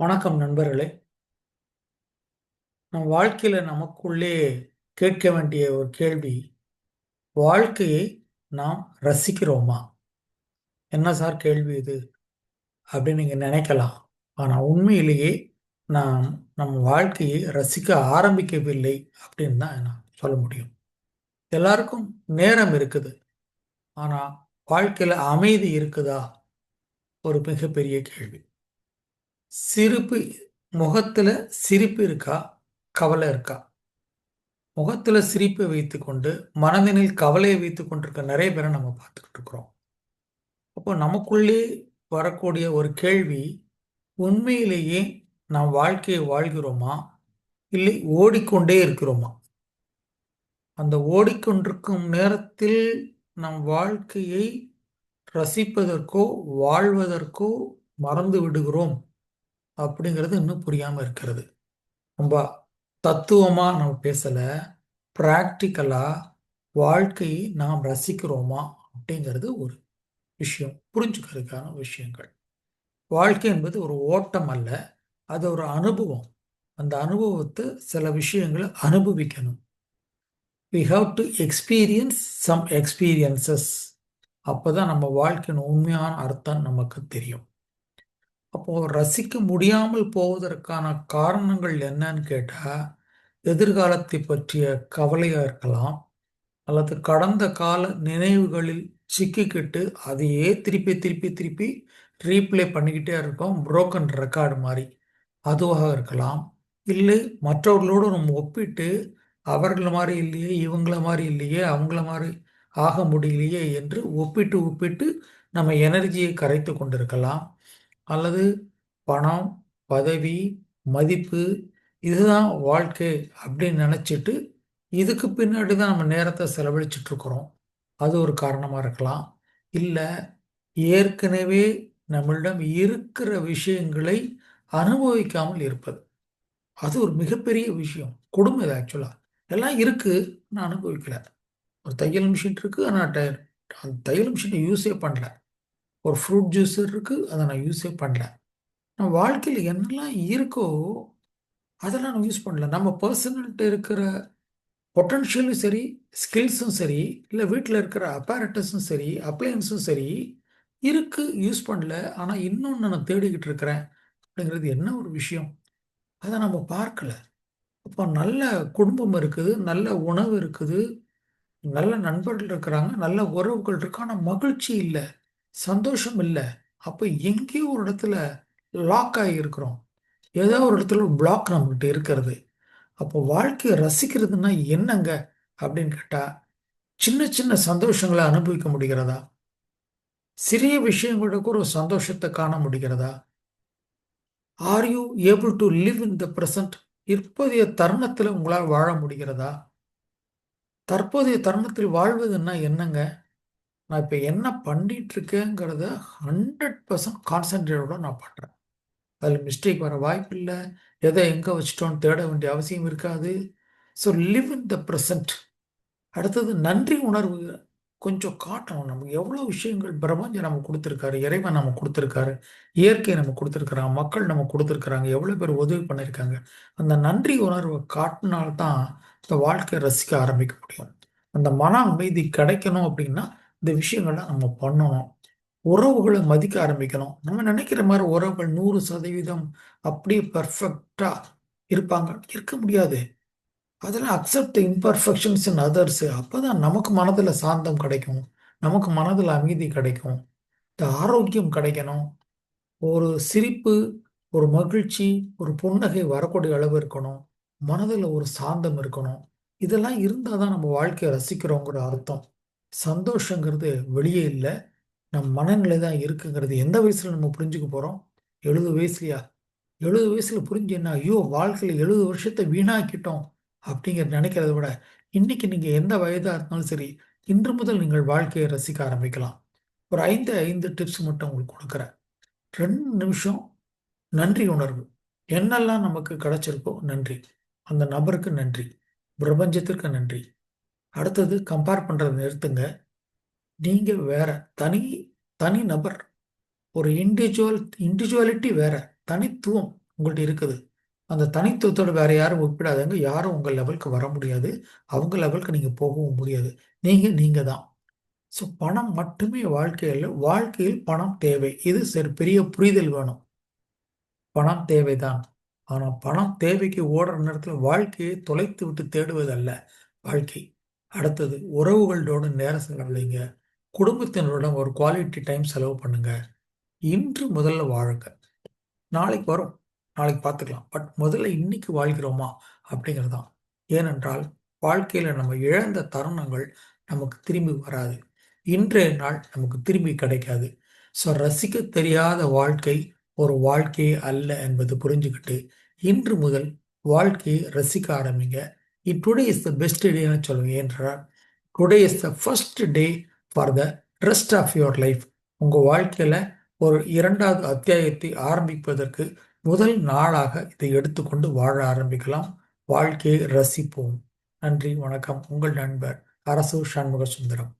வணக்கம் நண்பர்களே. நம் வாழ்க்கையில் நமக்குள்ளே கேட்க வேண்டிய ஒரு கேள்வி வாழ்க்கையை நாம் ரசிக்கிறோமா? என்ன சார் கேள்வி இது? அப்படின்னு நீங்கள் நினைக்கலாம். ஆனால் உண்மையிலேயே நாம் நம் வாழ்க்கையை ரசிக்க ஆரம்பிக்கவில்லை அப்படின்னு தான் நான் சொல்ல முடியும். எல்லாருக்கும் நேரம் இருக்குது. ஆனால் வாழ்க்கையில் அமைதி இருக்குதா? ஒரு மிகப்பெரிய கேள்வி. சிரிப்பு முகத்தில் சிரிப்பு இருக்கா? கவலை இருக்கா? முகத்தில் சிரிப்பை வைத்துக்கொண்டு மனதினில் கவலையை வைத்து கொண்டிருக்க நிறைய பேரை நம்ம பார்த்துக்கிட்டு இருக்கிறோம். அப்போ நமக்குள்ளே வரக்கூடிய ஒரு கேள்வி உண்மையிலேயே நாம் வாழ்க்கையை வாழ்கிறோமா? இல்லை ஓடிக்கொண்டே இருக்கிறோமா? அந்த ஓடிக்கொண்டிருக்கும் நேரத்தில் நம் வாழ்க்கையை ரசிப்பதற்கோ வாழ்வதற்கோ மறந்து விடுகிறோம். அப்படிங்கிறது இன்னும் புரியாமல் இருக்கிறது. ரொம்ப தத்துவமாக நம்ம பேசலை ப்ராக்டிக்கலாக வாழ்க்கையை நாம் ரசிக்கிறோமா அப்படிங்கிறது ஒரு விஷயம் புரிஞ்சுக்கிறதுக்கான விஷயங்கள். வாழ்க்கை என்பது ஒரு ஓட்டம் அல்ல அது ஒரு அனுபவம். அந்த அனுபவத்தை சில விஷயங்களை அனுபவிக்கணும். We have to experience some experiences அப்போ தான் நம்ம வாழ்க்கையின் உண்மையான அர்த்தம் நமக்கு தெரியும். அப்போ ரசிக்க முடியாமல் போவதற்கான காரணங்கள் என்னன்னு கேட்டால் எதிர்காலத்தை பற்றிய கவலையாக இருக்கலாம் அல்லது கடந்த கால நினைவுகளில் சிக்கிக்கிட்டு அதையே திருப்பி திருப்பி திருப்பி ரீப்ளே பண்ணிக்கிட்டே இருக்கோம் புரோக்கன் ரெக்கார்டு மாதிரி அதுவாக இருக்கலாம். இல்லை மற்றவர்களோடு நம்ம ஒப்பிட்டு அவர்கள மாதிரி இல்லையே இவங்கள மாதிரி இல்லையே அவங்கள மாதிரி ஆக முடியலையே என்று ஒப்பிட்டு ஒப்பிட்டு நம்ம எனர்ஜியை கரைத்து கொண்டிருக்கலாம். அல்லது பணம் பதவி மதிப்பு இதுதான் வாழ்க்கை அப்படின்னு நினச்சிட்டு இதுக்கு பின்னாடி தான் நம்ம நேரத்தை செலவழிச்சிட்டு இருக்கிறோம். அது ஒரு காரணமாக இருக்கலாம். இல்லை ஏற்கனவே நம்மளிடம் இருக்கிற விஷயங்களை அனுபவிக்காமல் இருப்பது. அது ஒரு மிகப்பெரிய விஷயம். குடும்பம் இது ஆக்சுவலாக எல்லாம் இருக்குது நான் அனுபவிக்கல. ஒரு தையல் மிஷின் இருக்குது ஆனால் அந்த தையல் மிஷினை யூஸே பண்ணல. ஒரு ஃப்ரூட் ஜூஸர் இருக்குது அதை நான் யூஸே பண்ணல. நம்ம வாழ்க்கையில் என்னெல்லாம் இருக்கோ அதெல்லாம் நம்ம யூஸ் பண்ணல. நம்ம பர்சனல்கிட்ட இருக்கிற பொட்டன்ஷியலும் சரி ஸ்கில்ஸும் சரி இல்லை வீட்டில் இருக்கிற அப்பாரட்டஸும் சரி அப்ளையன்ஸும் சரி இருக்குது யூஸ் பண்ணல. ஆனால் இன்னொன்று நான் தேடிக்கிட்டு இருக்கிறேன் அப்படிங்கிறது என்ன ஒரு விஷயம்? அதை நம்ம பார்க்கல. அப்போ நல்ல குடும்பம் இருக்குது நல்ல உணவு இருக்குது நல்ல நண்பர்கள் இருக்கிறாங்க நல்ல உறவுகள் இருக்கு ஆனால் மகிழ்ச்சி இல்லை. சந்தோஷம் இல்லை அப்போ எங்கேயோ ஒரு இடத்துல லாக் ஆகி இருக்கிறோம் ஏதோ ஒரு இடத்துல ஒரு பிளாக் நம்மகிட்ட இருக்கிறது. அப்போ வாழ்க்கையை ரசிக்கிறதுனா என்னங்க அப்படின்னு கேட்டால் சின்ன சின்ன சந்தோஷங்களை அனுபவிக்க முடிகிறதா? சிறிய விஷயங்களுக்கு ஒரு சந்தோஷத்தை காண முடிகிறதா? Are you able to live in the present இப்போதைய தருணத்தில் உங்களால் வாழ முடிகிறதா? தற்போதைய தருணத்தில் வாழ்வதுன்னா என்னங்க? நான் இப்போ என்ன பண்ணிட்டு இருக்கேங்கிறத ஹண்ட்ரட் பர்சன்ட் கான்சன்ட்ரேட்டோட நான் பண்ணுறேன் அதில் மிஸ்டேக் வர வாய்ப்பு இல்லை எதை எங்கே வச்சிட்டோன்னு தேட வேண்டிய அவசியம் இருக்காது. So live in the present அடுத்தது நன்றி உணர்வு. கொஞ்சம் காட்டணும். நமக்கு எவ்வளோ விஷயங்கள் பிரபஞ்சம் நம்ம கொடுத்துருக்காரு இறைவன் நம்ம கொடுத்துருக்காரு இயற்கை நம்ம கொடுத்துருக்குறாங்க மக்கள் நம்ம கொடுத்துருக்குறாங்க எவ்வளோ பேர் உதவி பண்ணியிருக்காங்க. அந்த நன்றி உணர்வை காட்டினால்தான் இந்த வாழ்க்கையை ரசிக்க ஆரம்பிக்க முடியும். அந்த மன அமைதி கிடைக்கணும் அப்படின்னா இந்த விஷயங்கள்லாம் நம்ம பண்ணணும். உறவுகளை மதிக்க ஆரம்பிக்கணும். நம்ம நினைக்கிற மாதிரி உறவுகள் நூறு சதவீதம் அப்படியே பர்ஃபெக்டா இருப்பாங்க. இருக்க முடியாது. அதெல்லாம் அக்செப்ட் இம்பர்ஃபெக்ஷன்ஸ் இன் அதர்ஸ் அப்போதான் நமக்கு மனதில் சாந்தம் கிடைக்கும். நமக்கு மனதில் அமைதி கிடைக்கும். இந்த ஆரோக்கியம் கிடைக்கணும். ஒரு சிரிப்பு ஒரு மகிழ்ச்சி ஒரு புன்னகை வரக்கூடிய அளவு இருக்கணும். மனதில் ஒரு சாந்தம் இருக்கணும். இதெல்லாம் இருந்தால் தான் நம்ம வாழ்க்கையை ரசிக்கிறோங்கிற அர்த்தம். சந்தோஷங்கிறது வெளியே இல்லை. நம் மனநிலை தான் இருக்குங்கிறது. எந்த வயசில் நம்ம புரிஞ்சுக்க போகிறோம் எழுபது வயசுலையா? எழுபது வயசில் புரிஞ்சு என்ன ஐயோ வாழ்க்கையில் எழுபது வருஷத்தை வீணாக்கிட்டோம் அப்படிங்கிற நினைக்கிறத விட இன்னைக்கு நீங்கள் எந்த வயதாக இருந்தாலும் சரி இன்று முதல் நீங்கள் வாழ்க்கையை ரசிக்க ஆரம்பிக்கலாம். ஒரு ஐந்து ஐந்து டிப்ஸ் மட்டும் உங்களுக்கு கொடுக்குறேன். ரெண்டு நிமிஷம் நன்றி உணர்வு. என்னெல்லாம் நமக்கு கிடைச்சிருக்கோ நன்றி. அந்த நபருக்கு நன்றி. பிரபஞ்சத்திற்கு நன்றி. அடுத்தது கம்பேர் பண்றதை நிறுத்துங்க. நீங்கள் வேற தனி தனி நபர் ஒரு இண்டிவிஜுவல் இண்டிவிஜுவாலிட்டி வேற தனித்துவம் உங்கள்கிட்ட இருக்குது. அந்த தனித்துவத்தோட வேற யாரும் ஒப்பிடாதவங்க யாரும் உங்கள் லெவலுக்கு வர முடியாது. அவங்க லெவலுக்கு நீங்கள் போகவும் முடியாது. நீங்கள் நீங்கள் தான். ஸோ பணம் மட்டுமே வாழ்க்கையில் வாழ்க்கையில் பணம் தேவை. இது சரி பெரிய புரிதல் வேணும். பணம் தேவைதான். ஆனால் பணம் தேவைக்கு ஓடுற நேரத்தில் வாழ்க்கையை தொலைத்து விட்டு தேடுவதல்ல வாழ்க்கை. அடுத்தது உறவுகளோட நேரம் செலவழிங்க. குடும்பத்தினருடன் ஒரு குவாலிட்டி டைம் செலவு பண்ணுங்க. இன்று முதல்ல வாழுங்க. நாளைக்கு வரும். நாளைக்கு பார்த்துக்கலாம் பட் முதல்ல இன்னைக்கு வாழ்கிறோமா? அப்படிங்கிறது தான் ஏனென்றால் வாழ்க்கையில் நம்ம இழந்த தருணங்கள் நமக்கு திரும்பி வராது. இன்றைய நாள் நமக்கு திரும்பி கிடைக்காது. ஸோ ரசிக்க தெரியாத வாழ்க்கை ஒரு வாழ்க்கையே அல்ல என்பது புரிஞ்சுக்கிட்டு இன்று முதல் வாழ்க்கையை ரசிக்க ஆரம்பிங்க. டுடே இஸ் த பெஸ்ட் டேன்னு சொல்லுவேன் என்றால் today is the first day for the rest of your life உங்கள் வாழ்க்கையில் ஒரு இரண்டாவது அத்தியாயத்தை ஆரம்பிப்பதற்கு முதல் நாளாக இதை எடுத்துக்கொண்டு வாழ ஆரம்பிக்கலாம். வாழ்க்கையை ரசிப்போம். நன்றி வணக்கம். உங்கள் நண்பர் அரசு சண்முக சுந்தரம்